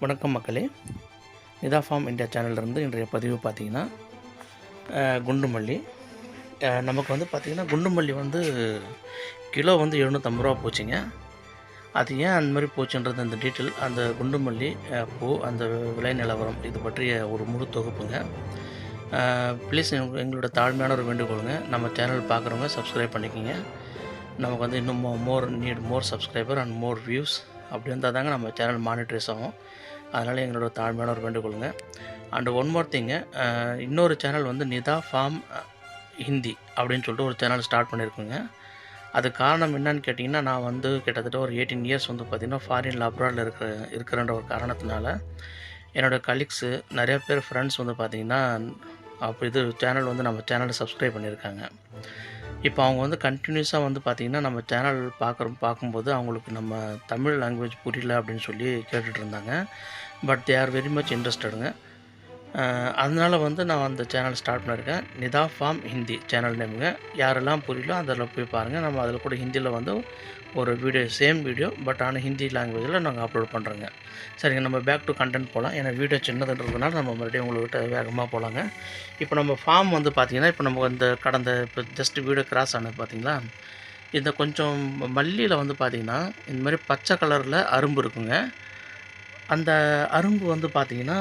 வணக்கம் மக்களே. Nita form India சேனல்லேருந்து இன்றைய பதிவு பார்த்தீங்கன்னா குண்டுமல்லி. நமக்கு வந்து பார்த்திங்கன்னா குண்டுமல்லி வந்து கிலோ வந்து எழுநூற்றம்பது ரூபா போச்சுங்க. அது ஏன் அந்த மாதிரி போச்சுன்றது அந்த டீட்டெயில் அந்த குண்டுமல்லி பூ அந்த விலை நிலவரம் இது பற்றிய ஒரு முழு தொகுப்புங்க. ப்ளீஸ் எங்களோட தாழ்மையான ஒரு வேண்டுகோளுங்க. நம்ம சேனல் பார்க்குறவங்க சப்ஸ்கிரைப் பண்ணிக்கோங்க. நமக்கு வந்து இன்னும் more need more subscriber and more views அப்படி இருந்தால் தாங்க நம்ம சேனல் மானிட்டரைஸ் ஆகும். அதனால் எங்களோட தாழ்மையான ஒரு வேண்டுகொள்ளுங்க அண்டு ஒன் மோர் திங்கு இன்னொரு சேனல் வந்து நிதா ஃபார்ம் ஹிந்தி அப்படின்னு சொல்லிட்டு ஒரு சேனல் ஸ்டார்ட் பண்ணியிருக்குங்க. அது காரணம் என்னன்னு கேட்டிங்கன்னா நான் வந்து கிட்டத்தட்ட ஒரு எயிட்டீன் இயர்ஸ் வந்து பார்த்திங்கன்னா ஃபாரின் அப்ராடில் இருக்கிற இருக்கிறன்ற ஒரு காரணத்தினால என்னோடய கலீக்ஸு நிறைய பேர் ஃப்ரெண்ட்ஸ் வந்து பார்த்திங்கன்னா அப்போ இது சேனல் வந்து நம்ம சேனலை சப்ஸ்கிரைப் பண்ணியிருக்காங்க. இப்போ அவங்க வந்து கண்டினியூஸாக வந்து பார்த்திங்கன்னா நம்ம சேனல் பார்க்குற பார்க்கும்போது அவங்களுக்கு நம்ம தமிழ் லாங்குவேஜ் புரியல அப்படின்னு சொல்லி கேட்டுட்ருந்தாங்க but they are very much இன்ட்ரெஸ்டடுங்க அதனால் வந்து நான் அந்த சேனல் ஸ்டார்ட் பண்ணியிருக்கேன். நிதா ஃபார்ம் ஹிந்தி சேனல் நேமுங்க யாரெல்லாம் புரியலோ அதில் போய் பாருங்கள் நம்ம அதில் கூட ஹிந்தியில் வந்து ஒரு வீடியோ சேம் வீடியோ பட் ஆனால் ஹிந்தி லாங்குவேஜில் நாங்கள் அப்லோட் பண்ணுறோங்க சரிங்க நம்ம பேக் டு கண்டென்ட் போகலாம் ஏன்னா வீடியோ சின்னதுன்றதுனால நம்ம மறுபடியும் உங்கள்கிட்ட வேகமாக போகலாங்க இப்போ நம்ம ஃபார்ம் வந்து பார்த்திங்கன்னா இப்போ நம்ம இந்த கடந்த இப்போ ஜஸ்ட் வீடியோ கிராஸ் ஆனது பார்த்திங்களா இந்த கொஞ்சம் மல்லியில் வந்து பார்த்திங்கன்னா இந்த மாதிரி பச்சை கலரில் அரும்பு இருக்குங்க. அந்த அரும்பு வந்து பார்த்திங்கன்னா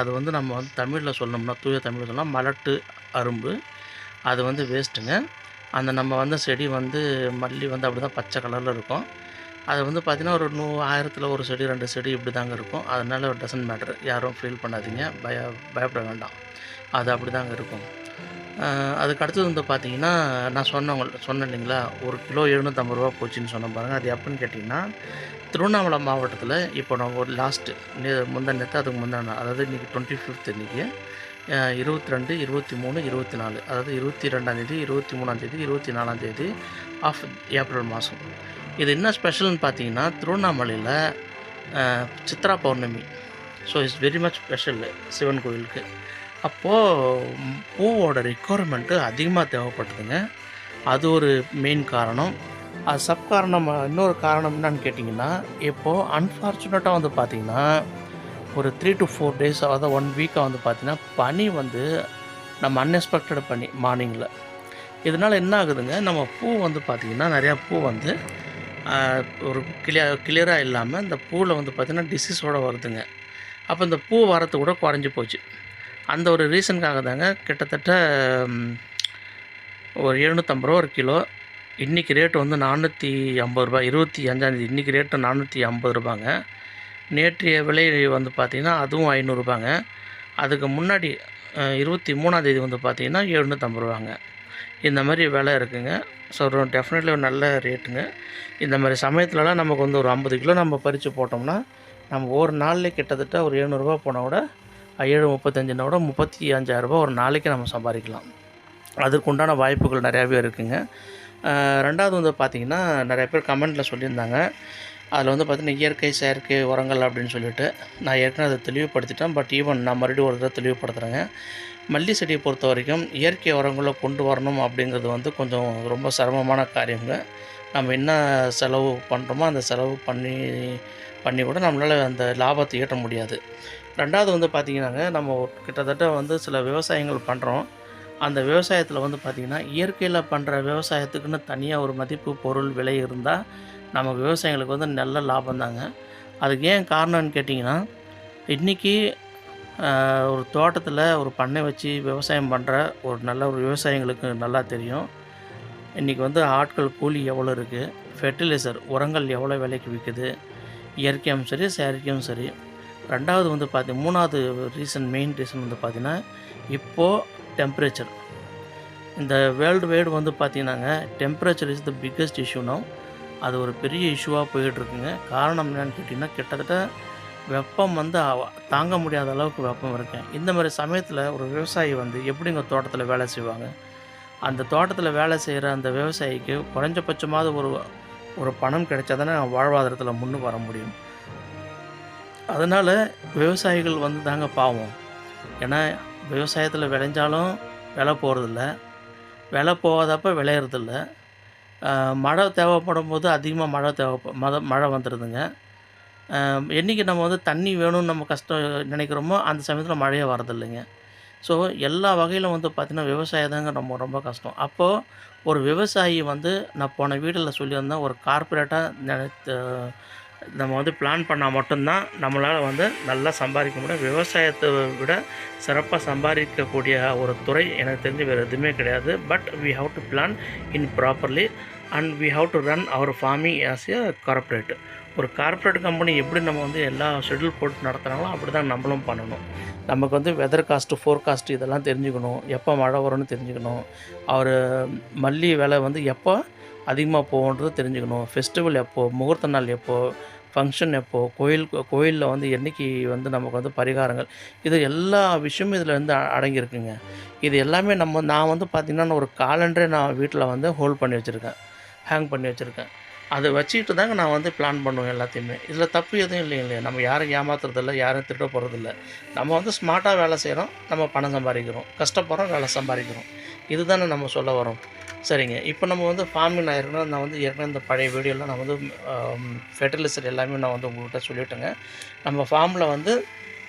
அது வந்து நம்ம வந்து தமிழில் சொல்லணும்னா தூய தமிழில் சொல்லலாம் மலட்டு அரும்பு. அது வந்து வேஸ்ட்டுங்க அந்த நம்ம வந்து செடி வந்து மல்லி வந்து அப்படி தான் பச்சை கலரில் இருக்கும். அது வந்து பார்த்திங்கன்னா ஒரு நூ ஆயிரத்தில் ஒரு செடி ரெண்டு செடி இப்படி தாங்க இருக்கும். அதனால டசன்ட் மேட்ரு யாரும் ஃபீல் பண்ணாதீங்க. பய பயப்பட வேண்டாம். அது அப்படி தாங்க இருக்கும் அதுக்கு அடுத்தது வந்து பார்த்தீங்கன்னா நான் சொன்னவங்க சொன்னேன் இல்லைங்களா? ஒரு கிலோ எழுநூற்றம்பது ரூபா போச்சுன்னு சொன்ன பாருங்கள் அது எப்போன்னு கேட்டிங்கன்னா திருவண்ணாமலை மாவட்டத்தில் இப்போ நான் ஒரு லாஸ்ட்டு நே முந்தா நேற்று அதுக்கு முந்தான அதாவது இன்றைக்கி டுவெண்ட்டி ஃபிஃப்த் இன்றைக்கி இருபத்தி ரெண்டு இருபத்தி மூணு இருபத்தி நாலு அதாவது இருபத்தி ரெண்டாந்தேதி இருபத்தி மூணாந்தேதி இருபத்தி நாலாந்தேதி ஆஃப் ஏப்ரல் மாதம் இது என்ன ஸ்பெஷல்னு பார்த்தீங்கன்னா திருவண்ணாமலையில் Chitra Pournami. So it's very much special Sivan கோவிலுக்கு அப்போது பூவோட ரெக்குவயர்மெண்ட்டு அதிகமாக தேவைப்பட்டதுங்க. அது ஒரு மெயின் காரணம். அது சப்காரணம் இன்னொரு காரணம் என்னன்னு கேட்டிங்கன்னா இப்போது அன்ஃபார்ச்சுனேட்டாக வந்து பார்த்திங்கன்னா ஒரு த்ரீ டு ஃபோர் டேஸ் அதாவது ஒன் வீக்காக வந்து பார்த்திங்கன்னா பனி வந்து நம்ம அன்எக்ஸ்பெக்டட் பனி மார்னிங்கில் இதனால் என்ன ஆகுதுங்க? நம்ம பூ வந்து பார்த்திங்கன்னா நிறையா பூ வந்து ஒரு கிளியர் கிளியராக இல்லாமல் இந்த பூவில் வந்து பார்த்திங்கன்னா டிசீஸோடு வருதுங்க. அப்போ இந்த பூ வரத்து கூட குறைஞ்சி போச்சு. அந்த ஒரு ரீசனுக்காக தாங்க கிட்டத்தட்ட ஒரு எழுநூற்றம்பது ரூபா ஒரு கிலோ இன்றைக்கி ரேட்டு வந்து நானூற்றி ஐம்பது ரூபாய் இருபத்தி அஞ்சாந்தேதி இன்றைக்கி ரேட்டு நானூற்றி ஐம்பது ரூபாங்க. நேற்றைய விலை வந்து பார்த்திங்கன்னா அதுவும் ஐநூறுரூபாங்க அதுக்கு முன்னாடி இருபத்தி மூணாந்தேதி வந்து பார்த்திங்கன்னா எழுநூற்றம்பது ரூபாங்க. இந்த மாதிரி விலை இருக்குங்க. ஸோ டெஃபினெட்லி ஒரு நல்ல ரேட்டுங்க இந்த மாதிரி சமயத்துலலாம் நமக்கு வந்து ஒரு ஐம்பது கிலோ நம்ம பறித்து போட்டோம்னா நம்ம ஒரு நாளில் கிட்டத்தட்ட ஒரு எழுநூறுபா போனால் கூட ஏழு முப்பத்தஞ்சுனா கூட முப்பத்தி அஞ்சாயிரரூபா ஒரு நாளைக்கு நம்ம சம்பாதிக்கலாம். அதுக்கு உண்டான வாய்ப்புகள் நிறையாவே இருக்குங்க. ரெண்டாவது வந்து பார்த்திங்கன்னா நிறைய பேர் கமெண்ட்டில் சொல்லியிருந்தாங்க. அதில் வந்து பார்த்திங்கன்னா இயற்கை செயற்கை உரங்கள் அப்படின்னு சொல்லிட்டு நான் ஏற்கனவே அதை தெளிவுபடுத்திட்டேன். பட் ஈவன் நான் மறுபடியும் ஒரு தடவை தெளிவுபடுத்துகிறேங்க மல்லி செடியை பொறுத்த வரைக்கும் இயற்கை உரங்களை கொண்டு வரணும் அப்படிங்கிறது வந்து கொஞ்சம் ரொம்ப சிரமமான காரியங்க. நம்ம என்ன செலவு பண்ணுறோமோ அந்த செலவு பண்ணி பண்ணி கூட நம்மளால் அந்த லாபத்தை ஈட்ட முடியாது. ரெண்டாவது வந்து பார்த்திங்கன்னாங்க நம்ம கிட்டத்தட்ட வந்து சில விவசாயங்கள் பண்ணுறோம் அந்த விவசாயத்தில் வந்து பார்த்திங்கன்னா இயற்கையில் பண்ணுற விவசாயத்துக்குன்னு தனியாக ஒரு மதிப்பு பொருள் விலை இருந்தால் நமக்கு விவசாயிகளுக்கு வந்து நல்ல லாபம் தாங்க. அதுக்கு ஏன் காரணம்னு கேட்டிங்கன்னா இன்றைக்கி ஒரு தோட்டத்தில் ஒரு பண்ணை வச்சு விவசாயம் பண்ணுற ஒரு நல்ல ஒரு விவசாயிங்களுக்கு நல்லா தெரியும். இன்றைக்கி வந்து ஆட்கள் கூலி எவ்வளோ இருக்குது ஃபெர்டிலைசர் உரங்கள் எவ்வளோ விலைக்கு விற்குது இயற்கையும் சரி செயற்கையும் சரி. ரெண்டாவது வந்து பார்த்தி மூணாவது ரீசன் மெயின் ரீசன் வந்து பார்த்திங்கன்னா இப்போது டெம்பரேச்சர் இந்த வேர்ல்டு வைடு வந்து பார்த்தீங்கன்னாங்க டெம்பரேச்சர் இஸ் த பிக்கஸ்ட் இஷ்யூனோ அது ஒரு பெரிய இஷ்யூவாக போயிட்டுருக்குங்க. காரணம் என்னன்னு கேட்டிங்கன்னா கிட்டத்தட்ட வெப்பம் வந்து தாங்க முடியாத அளவுக்கு வெப்பம் இருக்குது இந்த மாதிரி சமயத்தில் ஒரு விவசாயி வந்து எப்படிங்க தோட்டத்தில் வேலை செய்வாங்க? அந்த தோட்டத்தில் வேலை செய்கிற அந்த விவசாயிக்கு குறைஞ்சபட்சமாவது ஒரு ஒரு பணம் கிடைச்சா தானே வாழ்வாதாரத்தில் முன்னே வர முடியும். அதனால் விவசாயிகள் வந்து தாங்க பாவம். ஏன்னா விவசாயத்தில் விளைஞ்சாலும் விலை போகிறதில்ல விலை போகாதப்ப விளையிறதில்ல. மழை தேவைப்படும் போது அதிகமாக மழை தேவைப்ப மழை மழை வந்துடுதுங்க. என்றைக்கு நம்ம வந்து தண்ணி வேணும்னு நம்ம கஷ்டம் நினைக்கிறோமோ அந்த சமயத்தில் மழையே வரதில்லைங்க. ஸோ எல்லா வகையிலும் வந்து பார்த்திங்கன்னா விவசாயம் தாங்க ரொம்ப ரொம்ப கஷ்டம். அப்போது ஒரு விவசாயி வந்து நான் போன வீடில் சொல்லியிருந்தேன் ஒரு கார்ப்பரேட்டாக நினைத்து நம்ம வந்து பிளான் பண்ணால் மட்டும்தான் நம்மளால் வந்து நல்லா சம்பாதிக்க முடியும். விவசாயத்தை விட சிறப்பாக சம்பாதிக்கக்கூடிய ஒரு துறை எனக்கு தெரிஞ்சு வேறு எதுவுமே கிடையாது. But we have to plan in properly and we have to run our farming as a corporate ஒரு கார்ப்பரேட் கம்பெனி எப்படி நம்ம வந்து எல்லா ஷெட்யூல் போட்டு நடத்துகிறாங்களோ அப்படி தான் நம்மளும் பண்ணணும். நமக்கு வந்து வெதர் காஸ்ட்டு ஃபோர்காஸ்ட்டு இதெல்லாம் தெரிஞ்சுக்கணும். எப்போ மழை வரும்னு தெரிஞ்சுக்கணும். அவர் மல்லி விலை வந்து எப்போ அதிகமாக போகுன்றது தெரிஞ்சுக்கணும். ஃபெஸ்டிவல் எப்போது முகூர்த்த நாள் எப்போது ஃபங்க்ஷன் எப்போது கோயில் கோயிலில் வந்து என்றைக்கு வந்து நமக்கு வந்து பரிகாரங்கள் இது எல்லா விஷயமும் இதில் வந்து அடங்கியிருக்குங்க. இது எல்லாமே நம்ம நான் வந்து பார்த்திங்கன்னா ஒரு காலண்டரே நான் வீட்டில் வந்து ஹோல்ட் பண்ணி வச்சுருக்கேன். ஹேங் பண்ணி வச்சுருக்கேன். அதை வச்சுக்கிட்டு தாங்க நான் வந்து பிளான் பண்ணுவேன் எல்லாத்தையுமே. இதில் தப்பு எதுவும் இல்லைங்களே நம்ம யாரும் ஏமாத்துறதில்ல யாரும் திட்ட போகிறதில்ல நம்ம வந்து ஸ்மார்ட்டாக வேலை செய்கிறோம் நம்ம பணம் சம்பாதிக்கிறோம். கஷ்டப்படுறோம் வேலை சம்பாதிக்கிறோம். இதுதானே நம்ம சொல்ல வரோம். சரிங்க. இப்போ நம்ம வந்து ஃபார்மிங் ஆயிருக்கணும் நான் வந்து ஏற்கனவே இந்த பழைய வீடியோவில் நான் வந்து ஃபெர்டிலைசர் எல்லாமே நான் வந்து உங்கள்கிட்ட சொல்லிட்டேங்க. நம்ம ஃபார்மில் வந்து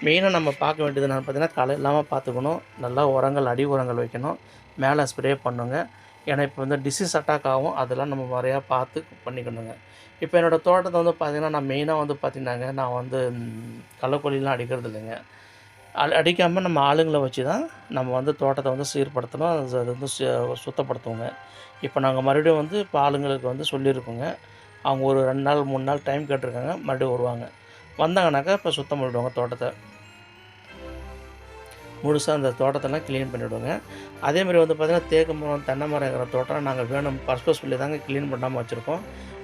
மெயினாக நம்ம பார்க்க வேண்டியது என்னென்னு பார்த்தீங்கன்னா களை இல்லாமல் பார்த்துக்கணும். நல்லா உரங்கள் அடி உரங்கள் வைக்கணும். மேலே ஸ்ப்ரே பண்ணுங்க. ஏன்னா இப்போ வந்து டிசீஸ் அட்டாக் ஆகும். அதெல்லாம் நம்ம முறையாக பார்த்து பண்ணிக்கணுங்க. இப்போ என்னோடய தோட்டத்தை வந்து பார்த்திங்கன்னா நான் மெயினாக வந்து பார்த்திங்கன்னாங்க நான் வந்து ம், அடிக்கிறது இல்லைங்க. அடிக்காமல் நம்ம ஆளுங்களை வச்சு தான் நம்ம வந்து தோட்டத்தை வந்து சீர்படுத்தணும். அது வந்து சு- சுத்தப்படுத்துவோங்க. இப்போ நாங்கள் மறுபடியும் வந்து இப்போ ஆளுங்களுக்கு வந்து சொல்லியிருக்கோங்க. அவங்க ஒரு ரெண்டு நாள் மூணு நாள் டைம் கேட்டிருக்காங்க. மறுபடியும் வருவாங்க. வந்தாங்கனாக்கா இப்போ சுத்தம் பண்ணிவிடுவாங்க தோட்டத்தை. முழுசாக அந்த தோட்டத்தெல்லாம் க்ளீன் பண்ணிவிடுவோங்க அதே மாதிரி வந்து பார்த்திங்கன்னா தேக்கு மரம் தென்னை மரம் இருக்கிற தோட்டம் நாங்கள் வேணும் பர்பஸ் சொல்லி தாங்க க்ளீன் பண்ணாமல் வச்சுருக்கோம்.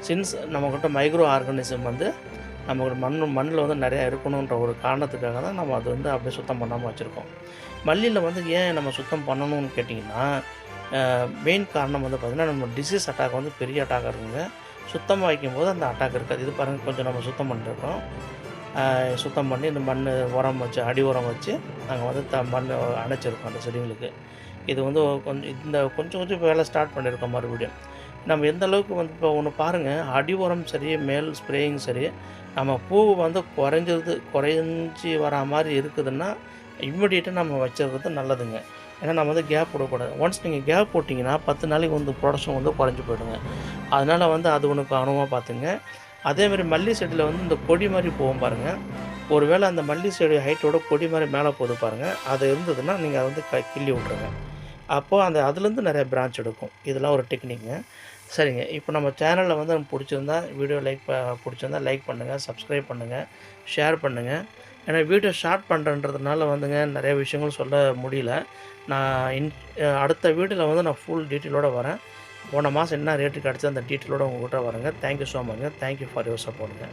சின்ஸ் நம்மக்கிட்ட மைக்ரோ ஆர்கானிசம் வந்து நமக்கு மண் மண்ணில் வந்து நிறையா இருக்கணுன்ற ஒரு காரணத்துக்காக தான் நம்ம அது வந்து அப்படியே சுத்தம் பண்ணாமல் வச்சுருக்கோம். மல்லியில் வந்து ஏன் நம்ம சுத்தம் பண்ணணும்னு கேட்டிங்கன்னா மெயின் காரணம் வந்து பார்த்திங்கன்னா நம்ம டிசீஸ் அட்டாக் வந்து பெரிய அட்டாக் இருக்குங்க. சுத்தமாக வைக்கும்போது அந்த அட்டாக் இருக்காது. இது பாருங்கள் கொஞ்சம் நம்ம சுத்தம் பண்ணிருக்கோம் சுத்தம் பண்ணி இந்த மண் உரம் வச்சு அடி உரம் வச்சு நாங்கள் வந்து த மண் அணைச்சிருக்கோம் அந்த செடிங்களுக்கு இது வந்து கொஞ்சம் இந்த கொஞ்சம் கொஞ்சம் வேலை ஸ்டார்ட் பண்ணியிருக்கோம் மறுபடியும். நம்ம எந்த அளவுக்கு வந்து இப்போ ஒன்று பாருங்கள் அடி உரம் சரி மேல் ஸ்ப்ரேயிங் சரி நம்ம பூ வந்து குறைஞ்சது குறைஞ்சி வரா மாதிரி இருக்குதுன்னா இம்மிடியேட்டாக நம்ம வச்சிருக்கிறது நல்லதுங்க. ஏன்னா நம்ம வந்து கேப் விடக்கூடாது. ஒன்ஸ் நீங்கள் கேப் போட்டிங்கன்னா பத்து நாளைக்கு வந்து ப்ரொடக்ஷன் வந்து குறைஞ்சி போயிடுங்க. அதனால் வந்து அது ஒன்று கவனமாக பார்த்துங்க அதேமாதிரி மல்லி செடியில் வந்து இந்த கொடி மாதிரி போகும் பாருங்கள் ஒருவேளை அந்த மல்லி செடி ஹைட்டோட கொடி மாதிரி மேலே போது பாருங்கள் அது இருந்ததுன்னா நீங்கள் அதை வந்து க கிள்ளி விட்ருங்க அப்போது அந்த அதுலேருந்து நிறைய பிரான்ச் எடுக்கும். இதெல்லாம் ஒரு டெக்னிக்குங்க சரிங்க. இப்போ நம்ம சேனலில் வந்து நம்ம பிடிச்சிருந்தா வீடியோ லைக் பிடிச்சிருந்தா லைக் பண்ணுங்கள் சப்ஸ்கிரைப் பண்ணுங்கள் ஷேர் பண்ணுங்கள் ஏன்னா வீடியோ ஷார்ட் பண்ணுறன்றதுனால வந்துங்க நிறைய விஷயங்கள் சொல்ல முடியல. நான் இன் அடுத்த வீடியோவில் வந்து நான் ஃபுல் டீட்டெயிலோடு வரேன். போன மாதம் என்ன ரேட்டு கிடச்சி அந்த டீட்டெயிலோடு உங்கள்கிட்ட வரேங்க. தேங்க்யூ ஸோ மச்ங்க தேங்க்யூ ஃபார் யுவர் சப்போர்ட்டுங்க